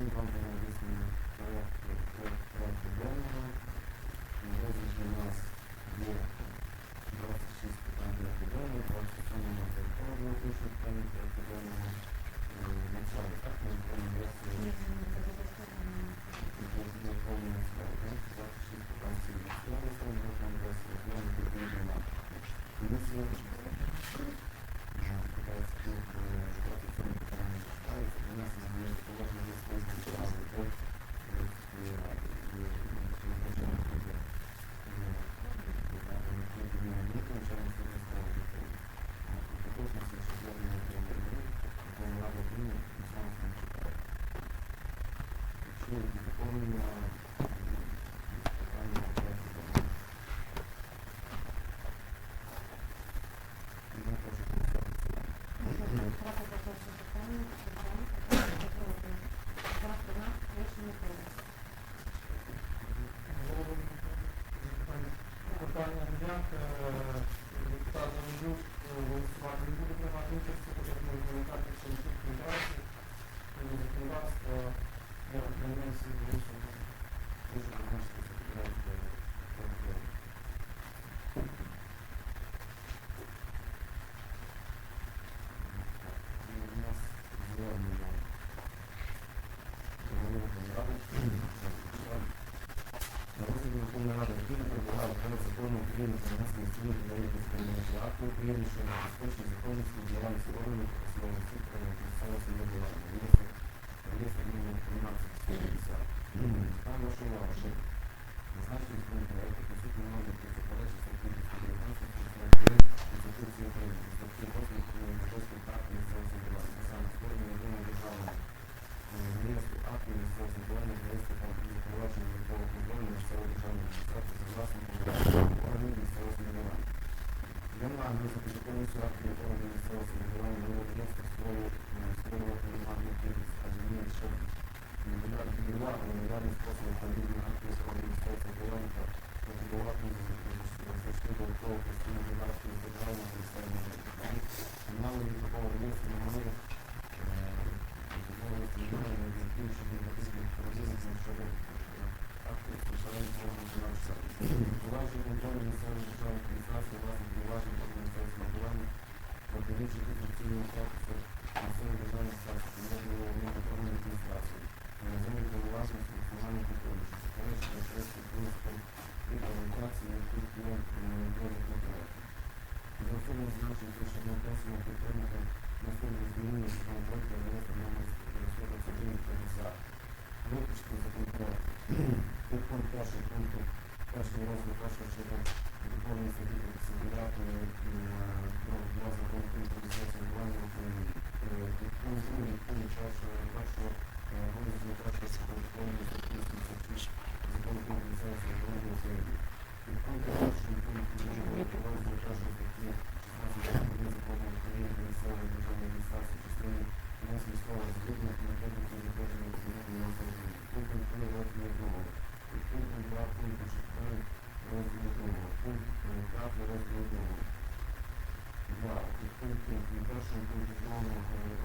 Всім вам висновлено проект проекту денного. Наразі у нас є 26 питань денного, 27 на територію пише питання порядку денного. Начало, так, ми виконуємо версію наповнення справи. 26 питань цієї міської області, ми виконуємо версію розглянути відповідно. Питається тут шукати цьому питання читається, внесення змін до положення за свої справи. От, Питання як でも、天然水で一緒に、水を流していくぐらいで。Там ваша увага, що зазначені законопроекти присутні ноги при заперечі статті 219 Конституції України, статті 8 Московської карти місцевого самоврядування, а саме створення єдиного державного реєстру актів місцевого самоврядування, реєстру та запровадження військового контролю місцевого державного адміністрації за власним органів місцевого самоврядування. Я маю високо повністю актів органів місцевого самоврядування, нового реєстру створювати немає кількість, адже він ще Біла, регулярний That's до розділу другого. Два. Підпункту від першого пункту другого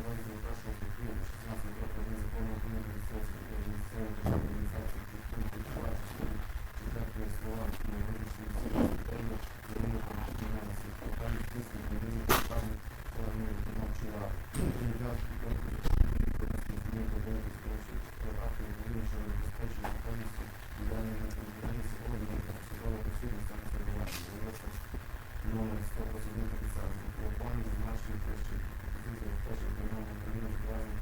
розділу першого статті 16 року незаконно України місцевої місцевої державної адміністрації підпункту 2 частини четвертої слова не вирішені всі питання заміни комунальності. Питання списку зміни державних органів виконавчої ради. Прийняття підпункту зміни до деяких спрощень актів України забезпечення законності і даної 10 номер 15150 з блокування зазначеної площі за площі приймання управління житловим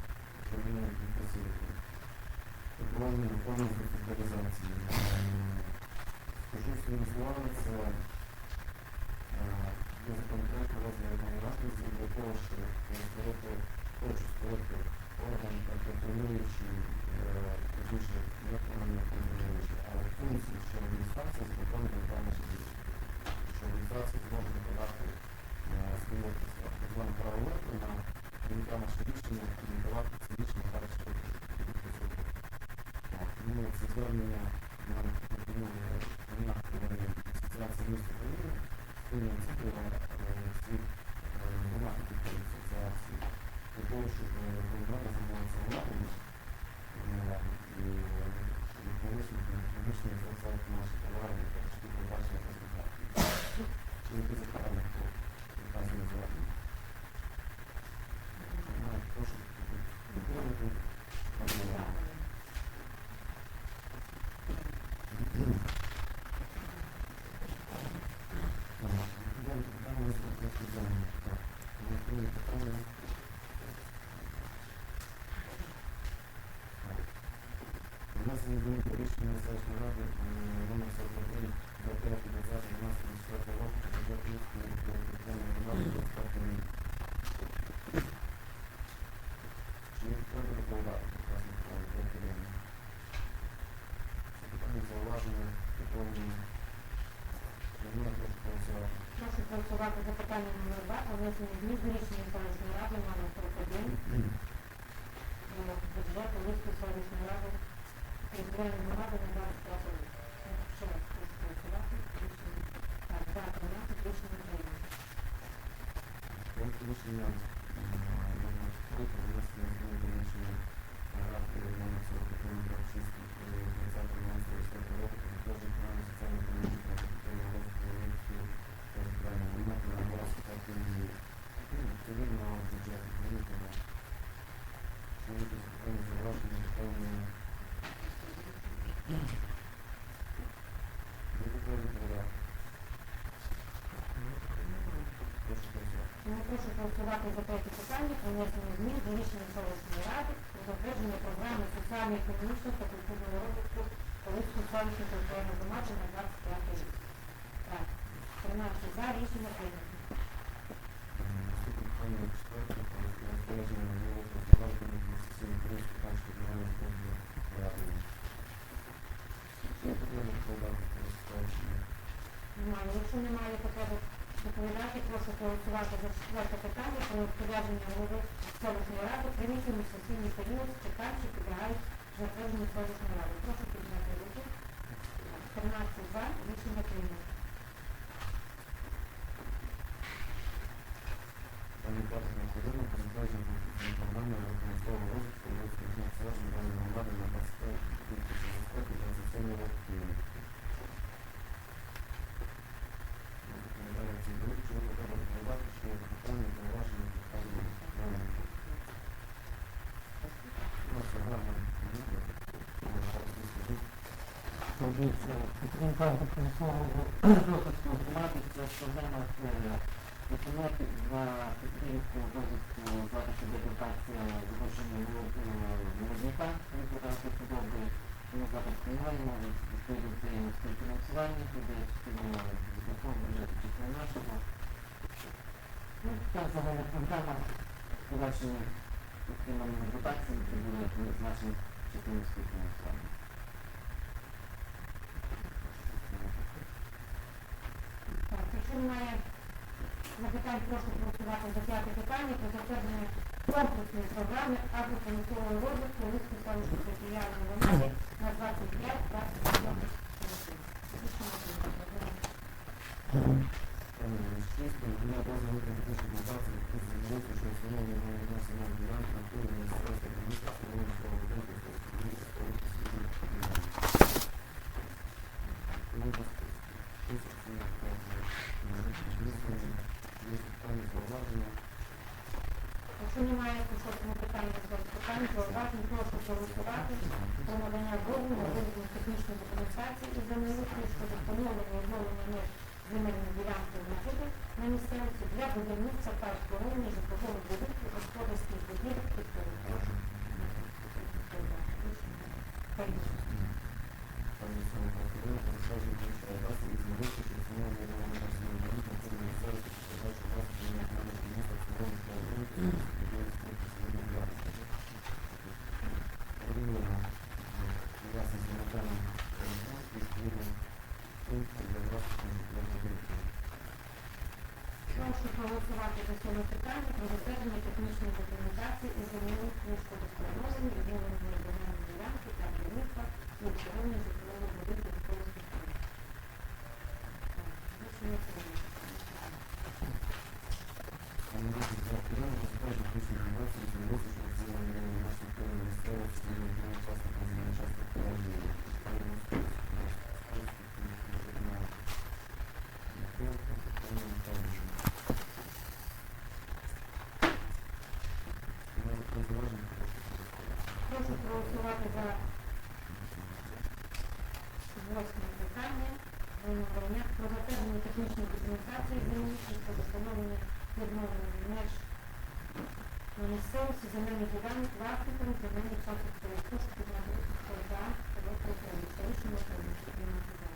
управлінням інкасирки. Управління виконує госпіталізації. Скажу своїми словами, це без конкретно розгляду разу для того, щоб створити хочу створити орган контролюючий е, дуже як орган контролюючий, але функції, що адміністрація з виконує державна життя. Що адміністрація зможе виконати свою так звану право на прийняття наше рішення, коментувати це рішення відпрацьовувати. Тому це звернення на асоціації міста України, спільна ініціатива всіх громадських підприємств асоціації, для того, щоб громада займалася громадами, і щоб повищити приміщення залишають наші товари, щоб побачили Якби запитання, хто нас не зрадив. Прошу доповнити формулювання. Я відповідаю прошу голосувати. За питання номер 2 про внесення змін до рішення селищної ради номер 41 номер бюджету Луцької селищної ради територіальної громади на 25 рік. Ще раз прошу голосувати. Рішення. Так, 2, 13, рішення прийнято. Пункт рішення номер 4 про внесення змін до рішення ради номер 41 26 20 року про затвердження плану соціально-економічного та культурного розвитку Львівської територіальної громади на 25 рік. Відповідно бюджету змінити. Чи є якісь питання, зауваження, доповнення? Ви готові відповідати? Прошу голосувати. Тому прошу голосувати за третє питання про внесення змін до рішення селищної ради про затвердження програми соціально-економічного та культурного розвитку Луцької селищної територіальної громади на 25 рік. Так, 13 за, рішення прийнято. Немає. Якщо немає потреби доповідати, прошу голосувати за четверте питання про розпорядження голови селищної ради приміщення в сесійний період з питань, що підлягають затвердженню селищної ради. Прошу підняти руки. 13 за, рішення прийнято. Пані Патрина Ходина, про затвердження програми промислового розвитку Львівської державної державної громади на 25-27 роки. Доповідає цей grup, чи ви треба доповідати, що є питання, зауваження, підказування, програми. Ну, програма, ну, може, зараз не скажу. Підтримка промислового розвитку громади це програма виконати за підтримку розвитку зараз іде дотація зрошення подоби. Ми зараз приймаємо відповідно це співфінансування, частина закону бюджету частина нашого. Ну, та загальна програма подальшими отриманими дотаціями це буде значення частини співфінансування. Так, якщо немає запитань, прошу голосувати за п'яте питання про затвердження комплексної програми агропромислового розвитку Луцької селищної територіальної громади на 25 та 27 роки. Рішення прийнято. Шість. Надання дозволу на технічну документацію з землеустрою, що встановлює на відносини на на місцевості адміністрації будинку сільськогосподарського Є питання, зауваження. Якщо немає по шостому питанню питань, зауважень, прошу проголосувати про надання дозволу на вироблену технічної документації і і земельної ділянки в натурі на місцевості для будівництва та обслуговування житлового будинку господарських будівель підприємств. Пані Оксана Павловна, розказує, що адреси із Марусі, що встановлює на національному ринку, на цьому місцевості, що передача власності на національне місто, встановлює на ринку, будівництво та сьогодні ділянки. Порівняно з власністю на даний ринок, і створює пункт для власності житлового будинку. Прошу проголосувати за питання про затвердження технічної документації і щодо встановлення і відновлення земельної ділянки та будівництва і обслуговування житлового будинку господарських будівель. Рішення прийнято. Пані Марусі, за порядок, розповідає технічну документацію, з Марусі, що встановлює на нашій території місцевості, на якому власник на земельній частці передає, Прошу проголосувати за восьме питання про надання про затвердження технічної документації землеустрою щодо встановлення відновлення меж на місцевості земельних ділянок земельних часток Прошу підняти хто за, проти утримується. Рішення прийнято. Приймати за.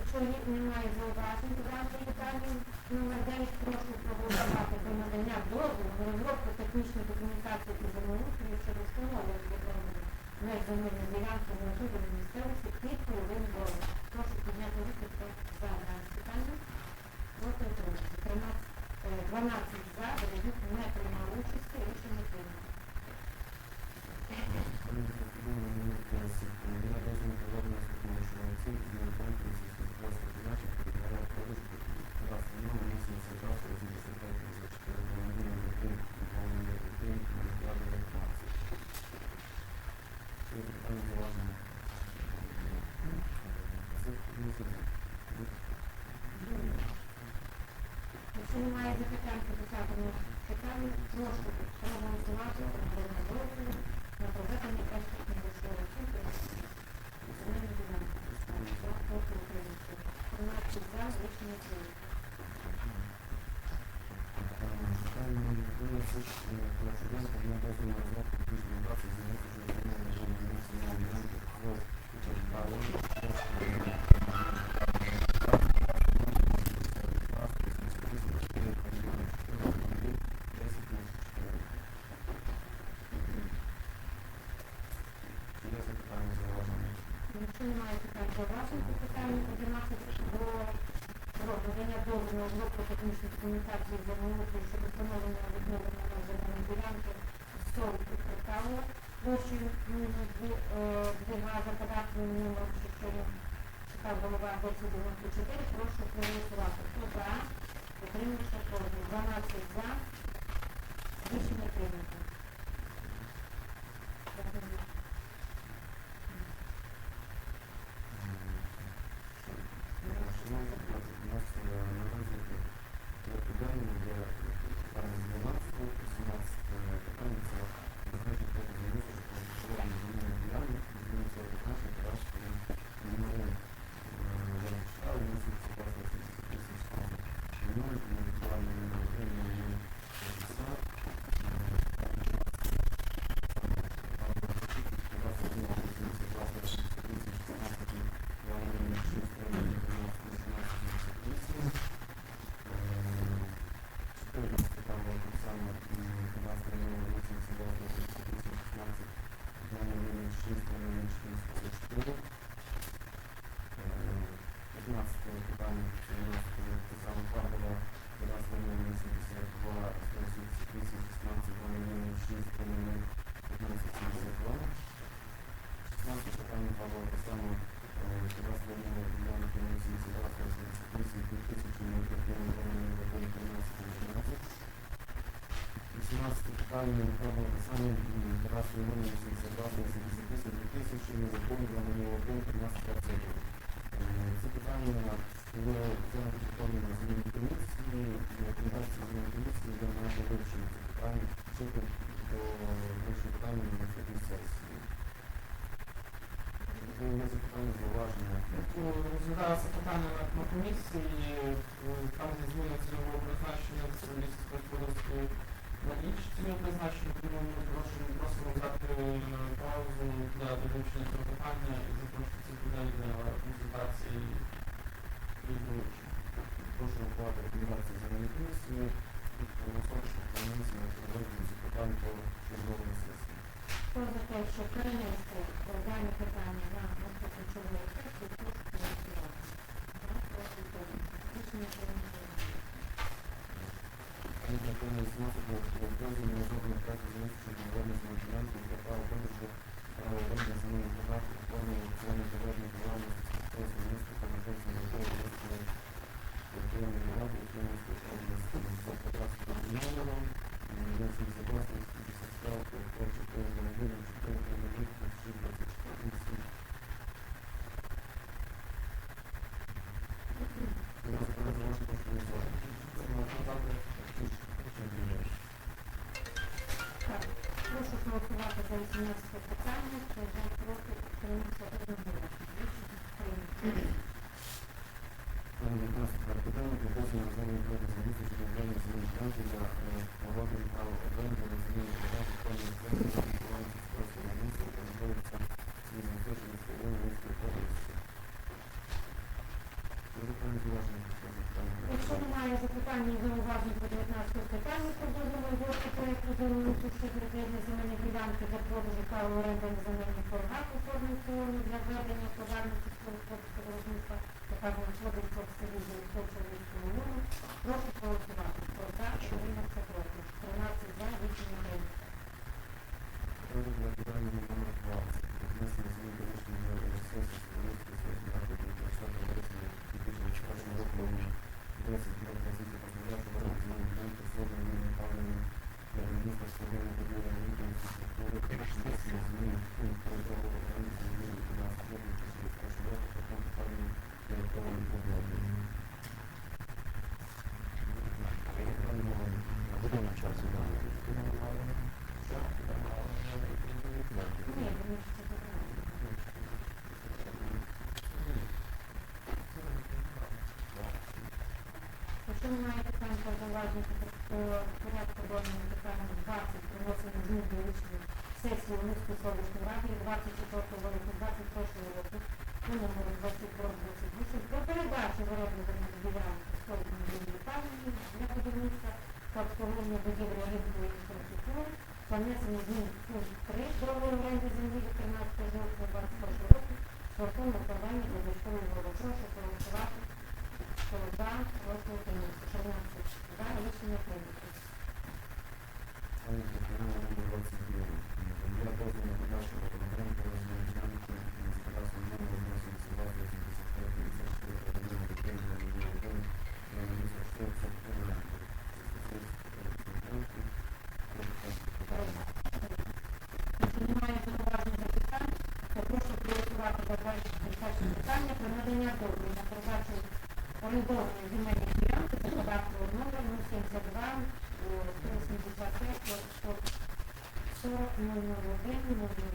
Якщо немає зауважень до даної питання, номер 9 прошу проголосувати про надання дозволу на розробку технічної документації і землеустрою щодо встановлення відновлення меж земельної ділянки в натурі місцевості під половин дорог. Прошу підняти руки, хто за дане питання. Проти утримується. 13, е, 12 за, Бережник не приймав участі, рішення прийнято. Якщо немає запитань по десятому питанню, прошу проголосувати про дозволу на проведення експертної грошової оцінки земельної ділянки. За, проти утримується. 13 за, рішення прийнято. Якщо немає питань зауважень по питанню 11 до про надання дозволу на розробку технічної документації землеустрою щодо встановлення відновлення на ділянки СОЛ Петропавла площею двіга за кадастровим номером, що читав голова 1094, прошу проголосувати. Хто за? Утримався проти. 12 за. Рішення прийнято. Дякую. Thank you. питання, це у нас е, те саме фарбова, у нас номер 82, 178, 16, 206, 15, 72. 16 питання фарбова, те саме, е, у нас номер ділянки номер 72, 178, 2000, 0, 13, 18 питання фарбова, те саме, раз номер 82, 178, 2000, незаконно, номер 1, 13, 20. Е, Це питання було питання на зміні комісії, рекомендації зміни комісії для нашого вивчення це питання, вчити до вирішення питання на наступній сесії. Можливо, є запитання, зауваження. Ну, Розглядалося питання на, на комісії, е, там зі зміни цільового призначення з лісськогосподарської на інші цільове призначення, тому ми просимо, просимо взяти е, паузу для вивчення цього питання і запрошувати цих людей для консультації і вивчення. Прошу вкладати рекомендації земельної комісії і проголосувати, що комісія проводить ці питання по черговій сесії. Хто за те, що перенести дані питання на Згідно повної зносити вказані на жодному проєкту заміщення народних ділянки для права продажу право оренди земельних ділянок оформлення національної державної програми сільського міста та місцевого міського міського Верховної Ради Української області за кадастром номером 978 52 44 91 4 1 6 18 питання, хто за, проти, утримався одноголосно. Рішення прийнято. Питання відносини на землі проти замісу щодо обрання земельних ділянки для погодження права оренди на земельні ділянки певної землі за відбування сільськогосподарського місця, яке знаходиться в Міністерстві міської Львівської області. Дуже пані Зуваження, що запитання. Якщо немає запитань і зауважень по 19 питанню, продовжуємо розробку проєкту землеустрою щодо відведення земельної ділянки для продажу права оренди на земельних торгах у формі аукціону для ведення товарного сільськогосподарського виробництва, яка знаходиться в селі Золотовського міського району. Прошу проголосувати. Хто за, утримався проти. 13 за, рішення прийнято. Прошу для питання номер 20. Віднесення змін до рішення на сесії Сполітської сесії ради від 20 вересня 2021 року номер 10 про позицію позначати варіант змін ділянки зроблені Михайловим для будівництва свободної будови відповідності структури внесення змін у територію організації змін до нас року 2021 року шляхом питання додаткової обладнання. Буде на часі, так? Ні, тому що це питання. Якщо по по порядку денному питання 20 приносимо змін до рішення сесії Луцької селищної ради 24 липня 21 року номер 2228 про передачу в оренду ділянки будівлі пам'яті для будівництва та обслуговування будівлі ринкової інфраструктури та внесення змін пункт 3 договору оренди землі від 13 жовтня 21 року стосовно укладання додаткової угоди. Прошу проголосувати. Хто за, прошу утриматися. 14 за, рішення прийнято. Пані Катерина, номер 22. Я дозволу на подачу фотографії про розмір ділянки на законодавством номер 82 85 54 передання дитини на мільйон один на місце що це оренди. Це стосується ділянки. Якщо немає зауважень запитань, прошу проголосувати за 21 питання про надання дозволу орендованої земельної ділянки за кадастровим номером 072 185 40 001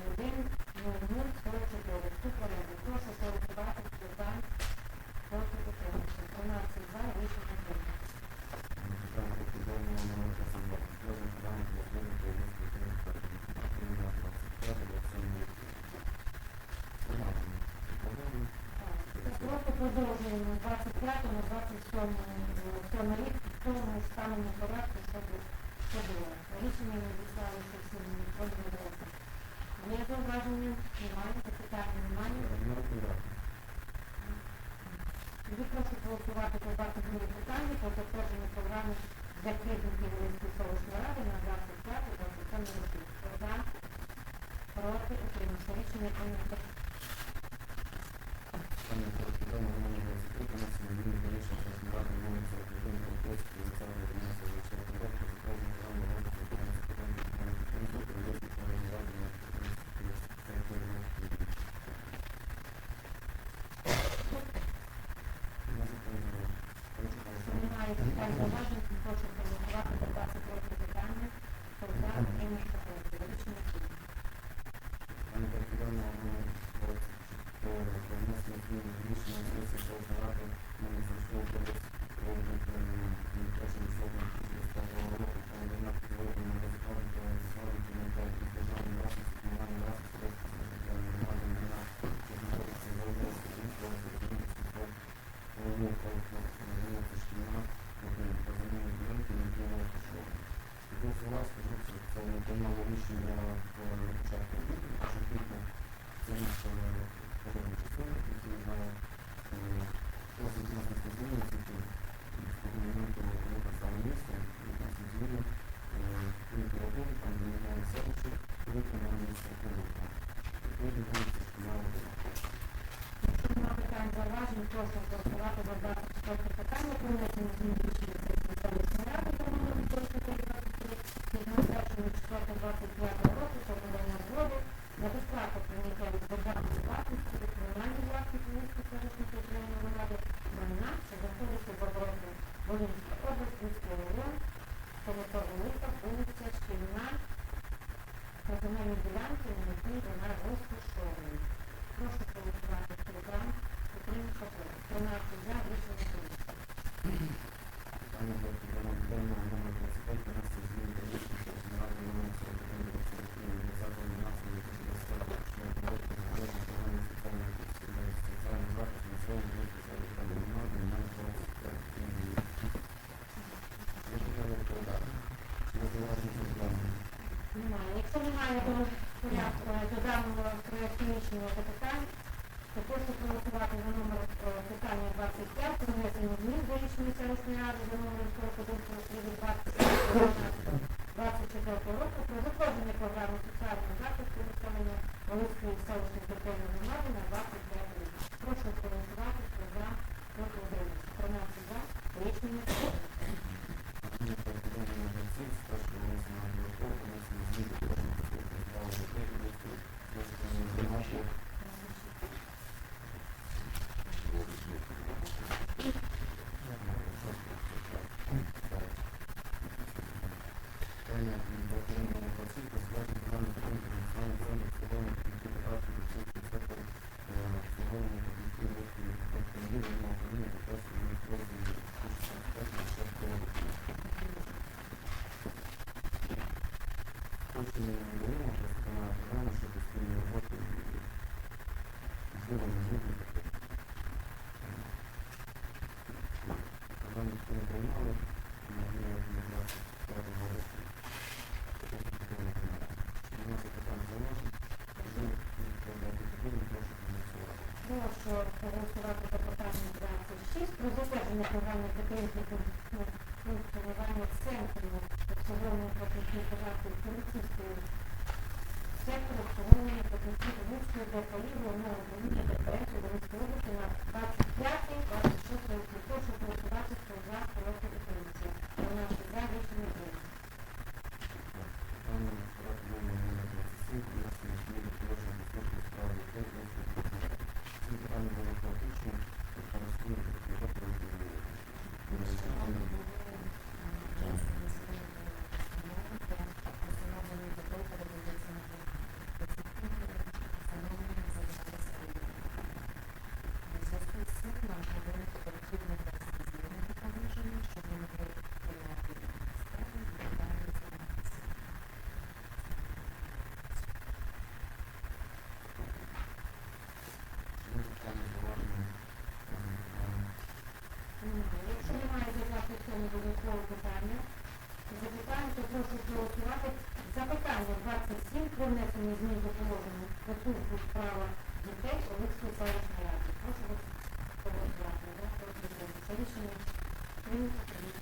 001 0044. Супорядок. Прошу проголосувати, хто за, проти утримався. 13 за, рішення прийнято. Питання номер 22. продовжуємо 25 на 27 рік в тому станому порядку, що було. Рішення не дісталося всім року. Є зауваження? Немає. Запитання немає. Тоді прошу голосувати по батьків питання про затвердження програми для керівників Волинської ради на 25-27 років. За, проти, утримався. Рішення прийнято. Миколаївна Романова, Спутина, Сергій Миколаївна, Шахмарад, Миколаївна, Сергій Миколаївна, Якщо немає питань зауважень, прошу голосувати за дату питання про внесення змін до заперечення запитань. Прошу проголосувати за номер е, питання 25, про внесення змін до рішення селищної за номером 41 від 25. проголосувати за питання 26 про затвердження програми закритого функціонування центру обслуговування платежних податків поліцейської сектору обслуговування платежних податків для полігу нового клопотання. Запитання, то прошу голосувати. Запитання 27 про внесення змін до положення пункту права дітей Олексій Павлович Раді. Прошу вас голосувати. Рішення прийнято.